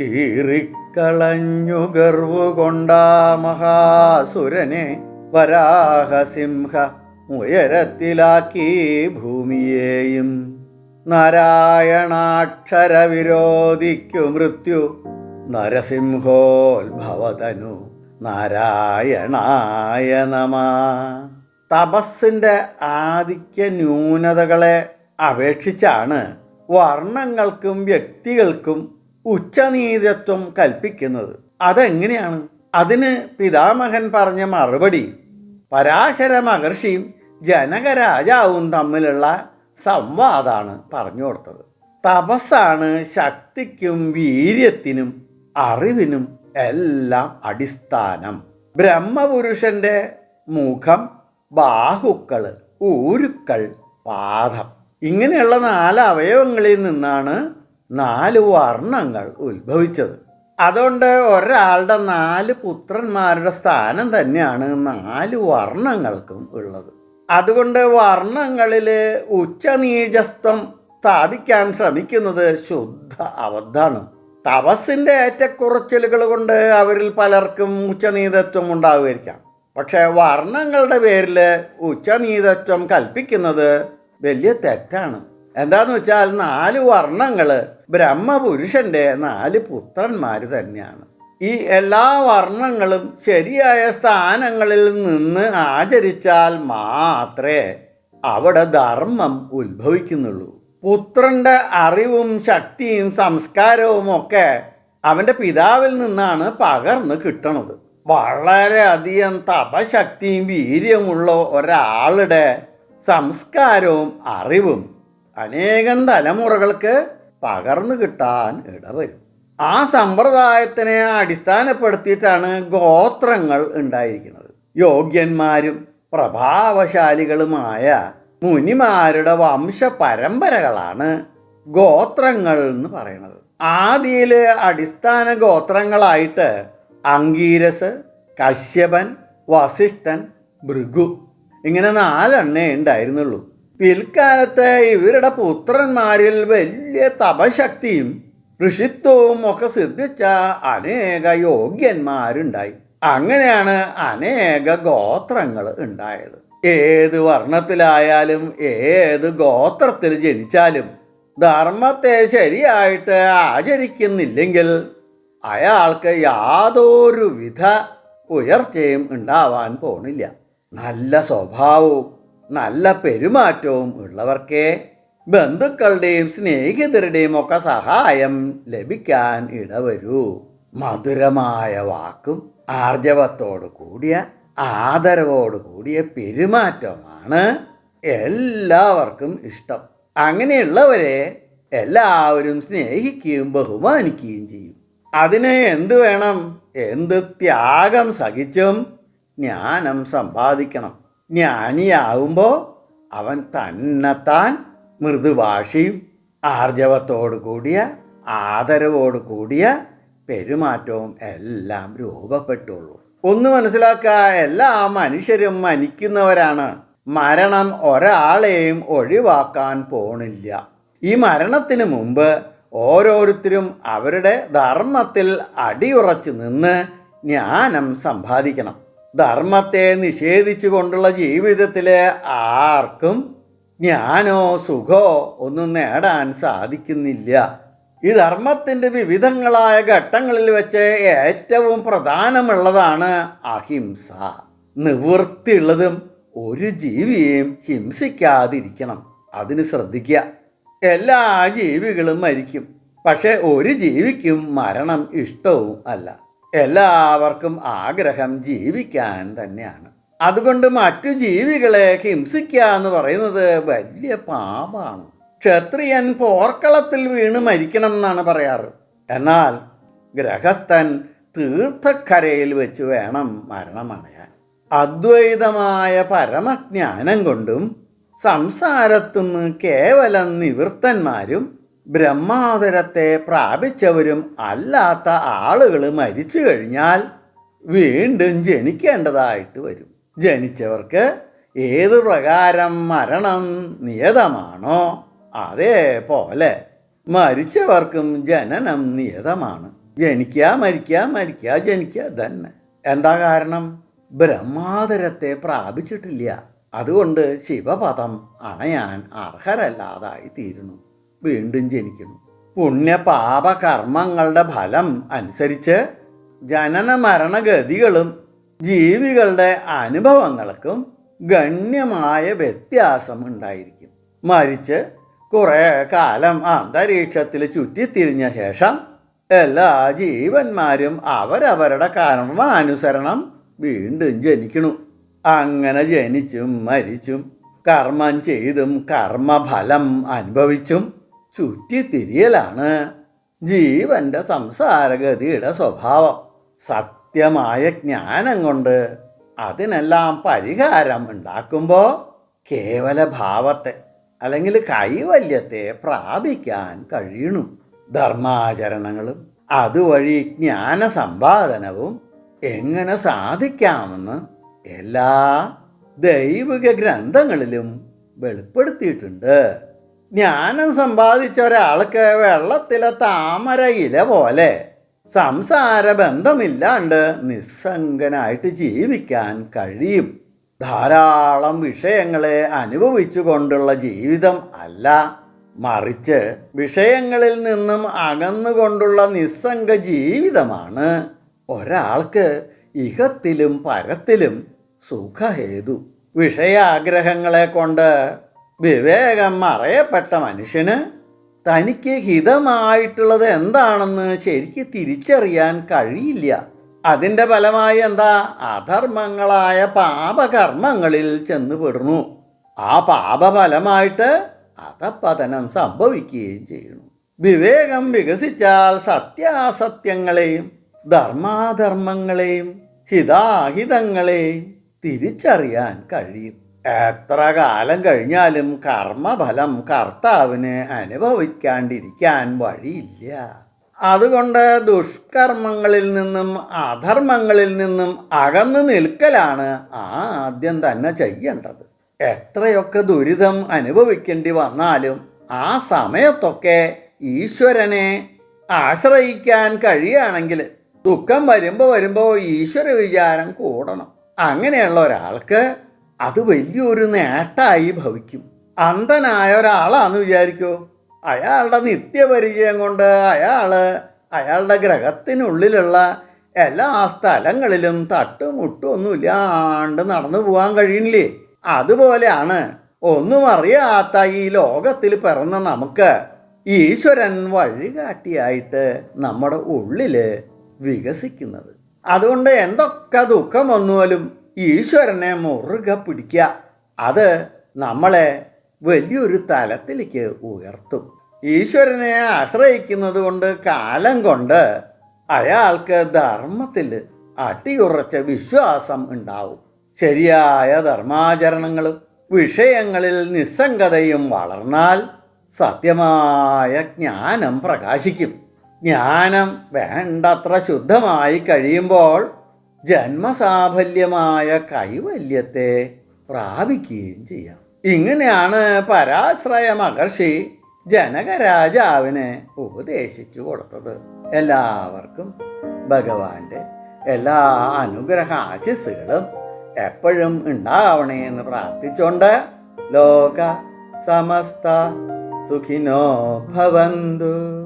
കീറിക്കളഞ്ഞു ഗർവുകൊണ്ടാ മഹാസുരനെ വരാഹസിംഹ ഉയരത്തിലാക്കി ഭൂമിയെയും. നാരായണാക്ഷര വിരോധിക്കു മൃത്യു നരസിംഹോത്ഭവതനു നാരായണായ നമ. തപസ്സിന്റെ ആധിക്യ ന്യൂനതകളെ അപേക്ഷിച്ചാണ് വർണങ്ങൾക്കും വ്യക്തികൾക്കും ഉച്ചനീതത്വം കൽപ്പിക്കുന്നത്. അതെങ്ങനെയാണ്? അതിന് പിതാമഹൻ പറഞ്ഞ മറുപടി പരാശര മഹർഷിയും ജനകരാജാവും തമ്മിലുള്ള സംവാദാണ് പറഞ്ഞു കൊടുത്തത്. തപസ്സാണ് ശക്തിക്കും വീര്യത്തിനും അറിവിനും എല്ലാം അടിസ്ഥാനം. ബ്രഹ്മപുരുഷന്റെ മുഖം ബാഹുക്കൾ ഊരുക്കൾ പാദം. ഇങ്ങനെയുള്ള നാല് അവയവങ്ങളിൽ നിന്നാണ് നാല് വർണങ്ങൾ ഉത്ഭവിച്ചത്. അതുകൊണ്ട് ഒരാളുടെ നാല് പുത്രന്മാരുടെ സ്ഥാനം തന്നെയാണ് നാല് വർണങ്ങൾക്കും ഉള്ളത്. അതുകൊണ്ട് വർണങ്ങളിൽ ഉച്ചനീചസ്ത്വം സ്ഥാപിക്കാൻ ശ്രമിക്കുന്നത് ശുദ്ധ അബദ്ധാണ് തപസ്സിന്റെ ഏറ്റക്കുറച്ചിലുകൾ കൊണ്ട് അവരിൽ പലർക്കും ഉച്ചനീതത്വം ഉണ്ടാവുമായിരിക്കാം. പക്ഷേ വർണങ്ങളുടെ പേരിൽ ഉച്ചനീതത്വം കൽപ്പിക്കുന്നത് വലിയ തെറ്റാണ്. എന്താന്ന് വെച്ചാൽ നാല് വർണങ്ങൾ ബ്രഹ്മപുരുഷന്റെ നാല് പുത്രന്മാർ തന്നെയാണ്. ഈ എല്ലാ വർണങ്ങളും ശരിയായ സ്ഥാനങ്ങളിൽ നിന്ന് ആചരിച്ചാൽ മാത്രമേ അവിടെ ധർമ്മം ഉത്ഭവിക്കുന്നുള്ളൂ. പുത്രന്റെ അറിവും ശക്തിയും സംസ്കാരവും ഒക്കെ അവന്റെ പിതാവിൽ നിന്നാണ് പകർന്ന് കിട്ടണത്. വളരെയധികം തപശക്തിയും വീര്യമുള്ള ഒരാളുടെ സംസ്കാരവും അറിവും അനേകം തലമുറകൾക്ക് പകർന്നു കിട്ടാൻ ഇടവരും ആ സമ്പ്രദായത്തിനെ അടിസ്ഥാനപ്പെടുത്തിയിട്ടാണ് ഗോത്രങ്ങൾ ഉണ്ടായിരിക്കുന്നത്. യോഗ്യന്മാരും പ്രഭാവശാലികളുമായ മുനിമാരുടെ വംശ പരമ്പരകളാണ് ഗോത്രങ്ങൾ എന്ന് പറയുന്നത്. ആദിയിൽ അടിസ്ഥാന ഗോത്രങ്ങളായിട്ട് അങ്കീരസ് കശ്യപൻ വസിഷ്ഠൻ ഭൃഗു ഇങ്ങനെ നാലെണ്ണേ ഉണ്ടായിരുന്നുള്ളൂ. പിൽക്കാലത്ത് ഇവരുടെ പുത്രന്മാരിൽ വലിയ തപശക്തിയും ഋഷിത്വവും ഒക്കെ സിദ്ധിച്ച അനേക യോഗ്യന്മാരുണ്ടായി. അങ്ങനെയാണ് അനേക ഗോത്രങ്ങൾ ഉണ്ടായത്. ഏത് വർണത്തിലായാലും ഏത് ഗോത്രത്തിൽ ജനിച്ചാലും ധർമ്മത്തെ ശരിയായിട്ട് ആചരിക്കുന്നില്ലെങ്കിൽ അയാൾക്ക് യാതൊരു വിധ ഉയർച്ചയും ഉണ്ടാവാൻ പോണില്ല. നല്ല സ്വഭാവവും നല്ല പെരുമാറ്റവും ഉള്ളവർക്കേ. ബന്ധുക്കളുടെയും സ്നേഹിതരുടെയും ഒക്കെ സഹായം ലഭിക്കാൻ ഇടവരൂ. മധുരമായ വാക്കും ആർജവത്തോടു കൂടിയ ആദരവോടു കൂടിയ പെരുമാറ്റമാണ് എല്ലാവർക്കും ഇഷ്ടം. അങ്ങനെയുള്ളവരെ എല്ലാവരും സ്നേഹിക്കുകയും ബഹുമാനിക്കുകയും ചെയ്യും. അതിന് എന്ത് വേണം? എന്ത് ത്യാഗം സഹിച്ചും ജ്ഞാനം സമ്പാദിക്കണം. ജ്ഞാനിയാവുമ്പോൾ അവൻ തന്നെത്താൻ മൃദുഭാഷയും ആർജവത്തോടു കൂടിയ ആദരവോടു കൂടിയ പെരുമാറ്റവും എല്ലാം രൂപപ്പെട്ടുള്ളൂ. ഒന്ന് മനസ്സിലാക്കുക എല്ലാ മനുഷ്യരും മരിക്കുന്നവരാണ്. മരണം ഒരാളെയും ഒഴിവാക്കാൻ പോണില്ല. ഈ മരണത്തിന് മുമ്പ് ഓരോരുത്തരും അവരുടെ ധർമ്മത്തിൽ അടിയുറച്ചു നിന്ന് ജ്ഞാനം സമ്പാദിക്കണം. ധർമ്മത്തെ നിഷേധിച്ചു കൊണ്ടുള്ള ജീവിതത്തിൽ ആർക്കും ജ്ഞാനോ സുഖോ ഒന്നും നേടാൻ സാധിക്കുന്നില്ല. ഈ ധർമ്മത്തിന്റെ വിവിധങ്ങളായ ഘട്ടങ്ങളിൽ വെച്ച് ഏറ്റവും പ്രധാനമുള്ളതാണ് അഹിംസ. നിവൃത്തിയുള്ളതും ഒരു ജീവിയെയും ഹിംസിക്കാതിരിക്കണം. അതിന് ശ്രദ്ധിക്കുക. എല്ലാ ജീവികളും മരിക്കും. പക്ഷേ ഒരു ജീവിക്കും മരണം ഇഷ്ടവും അല്ല. എല്ലാവർക്കും ആഗ്രഹം ജീവിക്കാൻ തന്നെയാണ്. അതുകൊണ്ട് മറ്റു ജീവികളെ ഹിംസിക്കുക എന്ന് പറയുന്നത് വലിയ പാപമാണ് ക്ഷത്രിയൻ പോർക്കളത്തിൽ വീണ് മരിക്കണം എന്നാണ് പറയാറ്. എന്നാൽ ഗ്രഹസ്ഥൻ തീർത്ഥക്കരയിൽ വെച്ച് വേണം മരണമണയാൻ അദ്വൈതമായ പരമജ്ഞാനം കൊണ്ടും സംസാരത്തുനിന്ന് കേവലം നിവൃത്തന്മാരും ബ്രഹ്മാതരത്തെ പ്രാപിച്ചവരും അല്ലാത്ത ആളുകൾ മരിച്ചു കഴിഞ്ഞാൽ വീണ്ടും ജനിക്കേണ്ടതായിട്ട് വരും. ജനിച്ചവർക്ക് ഏത് പ്രകാരം മരണം നിയതമാണോ അതേപോലെ മരിച്ചവർക്കും ജനനം നിയതമാണ്. ജനിക്കുക മരിക്കുക മരിക്കുക ജനിക്കുക തന്നെ. എന്താ കാരണം? ബ്രഹ്മാതരത്തെ പ്രാപിച്ചിട്ടില്ല. അതുകൊണ്ട് ശിവപദം അണയാൻ അർഹരല്ലാതായി തീരുന്നു വീണ്ടും ജനിക്കുന്നു. പുണ്യപാപ കർമ്മങ്ങളുടെ ഫലം അനുസരിച്ച് ജനന മരണഗതികളും ജീവികളുടെ അനുഭവങ്ങൾക്കും ഗണ്യമായ വ്യത്യാസം ഉണ്ടായിരിക്കും മരിച്ച് കുറേ കാലം അന്തരീക്ഷത്തിൽ ചുറ്റിത്തിരിഞ്ഞ ശേഷം എല്ലാ ജീവന്മാരും അവരവരുടെ കർമാനുസരണം വീണ്ടും ജനിക്കണു അങ്ങനെ ജനിച്ചും മരിച്ചും കർമ്മം ചെയ്തും കർമ്മഫലം അനുഭവിച്ചും ചുറ്റിത്തിരിയലാണ്. ജീവന്റെ സംസാരഗതിയുടെ സ്വഭാവം സത്യമായ ജ്ഞാനം കൊണ്ട് അതിനെല്ലാം പരിഹാരം ഉണ്ടാക്കുമ്പോൾ കേവല ഭാവത്തെ അല്ലെങ്കിൽ കൈവല്യത്തെ പ്രാപിക്കാൻ കഴിയണു ധർമാചരണങ്ങളും അതുവഴി ജ്ഞാന സമ്പാദനവും എങ്ങനെ സാധിക്കാമെന്ന് എല്ലാ ദൈവിക ഗ്രന്ഥങ്ങളിലും വെളിപ്പെടുത്തിയിട്ടുണ്ട്. ജ്ഞാനം സമ്പാദിച്ച ഒരാൾക്ക് വെള്ളത്തിലെ താമര ഇല പോലെ സംസാര ബന്ധമില്ലാണ്ട് നിസ്സംഗനായിട്ട് ജീവിക്കാൻ കഴിയും. ധാരാളം വിഷയങ്ങളെ അനുഭവിച്ചു കൊണ്ടുള്ള ജീവിതം അല്ല. മറിച്ച് വിഷയങ്ങളിൽ നിന്നും അകന്നുകൊണ്ടുള്ള നിസ്സംഗ ജീവിതമാണ്. ഒരാൾക്ക് ഇഹത്തിലും പരത്തിലും സുഖഹേതു. വിഷയാഗ്രഹങ്ങളെ കൊണ്ട് വിവേകം മറയപ്പെട്ട മനുഷ്യന് തനിക്ക് ഹിതമായിട്ടുള്ളത് എന്താണെന്ന് ശരിക്ക് തിരിച്ചറിയാൻ കഴിയില്ല. അതിന്റെ ഫലമായി എന്താ? അധർമ്മങ്ങളായ പാപകർമ്മങ്ങളിൽ ചെന്നുപെടുന്നു. ആ പാപഫലമായിട്ട് അധപതനം സംഭവിക്കുകയും ചെയ്യുന്നു. വിവേകം വികസിച്ചാൽ സത്യാസത്യങ്ങളെയും ധർമാധർമ്മങ്ങളെയും ഹിതാഹിതങ്ങളെയും തിരിച്ചറിയാൻ കഴിയും. എത്ര കാലം കഴിഞ്ഞാലും കർമ്മഫലം കർത്താവിന് അനുഭവിക്കാണ്ടിരിക്കാൻ വഴിയില്ല. അതുകൊണ്ട് ദുഷ്കർമ്മങ്ങളിൽ നിന്നും അധർമ്മങ്ങളിൽ നിന്നും അകന്നു നിൽക്കലാണ് ആദ്യം തന്നെ ചെയ്യേണ്ടത്. എത്രയൊക്കെ ദുരിതം അനുഭവിക്കേണ്ടി വന്നാലും ആ സമയത്തൊക്കെ ഈശ്വരനെ ആശ്രയിക്കാൻ കഴിയുകയാണെങ്കിൽ ദുഃഖം വരുമ്പോൾ വരുമ്പോൾ ഈശ്വര വിചാരം കൂടണം. അങ്ങനെയുള്ള ഒരാൾക്ക് അത് വലിയൊരു നേട്ടമായി ഭവിക്കും. അന്ധനായ ഒരാളാന്ന് വിചാരിക്കോ? അയാളുടെ നിത്യപരിചയം കൊണ്ട് അയാൾ അയാളുടെ ഗ്രഹത്തിനുള്ളിലുള്ള എല്ലാ സ്ഥലങ്ങളിലും തട്ടുമുട്ടും ഒന്നുമില്ലാണ്ട് നടന്നു പോകാൻ കഴിയണില്ലേ അതുപോലെയാണ് ഒന്നും അറിയാത്ത ഈ ലോകത്തിൽ പിറന്ന നമുക്ക് ഈശ്വരൻ വഴികാട്ടിയായിട്ട് നമ്മുടെ ഉള്ളിൽ വികസിക്കുന്നത്. അതുകൊണ്ട് എന്തൊക്കെ ദുഃഖം വന്നാലും ഈശ്വരനെ മുറുകെ പിടിക്കുക. അത് നമ്മളെ വലിയൊരു തലത്തിലേക്ക് ഉയർത്തും. ഈശ്വരനെ ആശ്രയിക്കുന്നത് കൊണ്ട് കാലം കൊണ്ട് അയാൾക്ക് ധർമ്മത്തിൽ അട്ടിയുറച്ച വിശ്വാസം ഉണ്ടാവും. ശരിയായ ധർമാചരണങ്ങളും വിഷയങ്ങളിൽ നിസ്സംഗതയും വളർന്നാൽ സത്യമായ ജ്ഞാനം പ്രകാശിക്കും. ജ്ഞാനം വേണ്ടത്ര ശുദ്ധമായി കഴിയുമ്പോൾ ജന്മസാഫല്യമായ കൈവല്യത്തെ പ്രാപിക്കുകയും ചെയ്യാം. ഇങ്ങനെയാണ് പരാശ്രയ മഹർഷി ജനകരാജാവിന് ഉപദേശിച്ചു കൊടുത്തത്. എല്ലാവർക്കും ഭഗവാന്റെ എല്ലാ അനുഗ്രഹ ആശിസ്സുകളും എപ്പോഴും ഉണ്ടാവണേ എന്ന് പ്രാർത്ഥിച്ചുകൊണ്ട് ലോക സമസ്ത സുഖിനോ ഭവന്തു.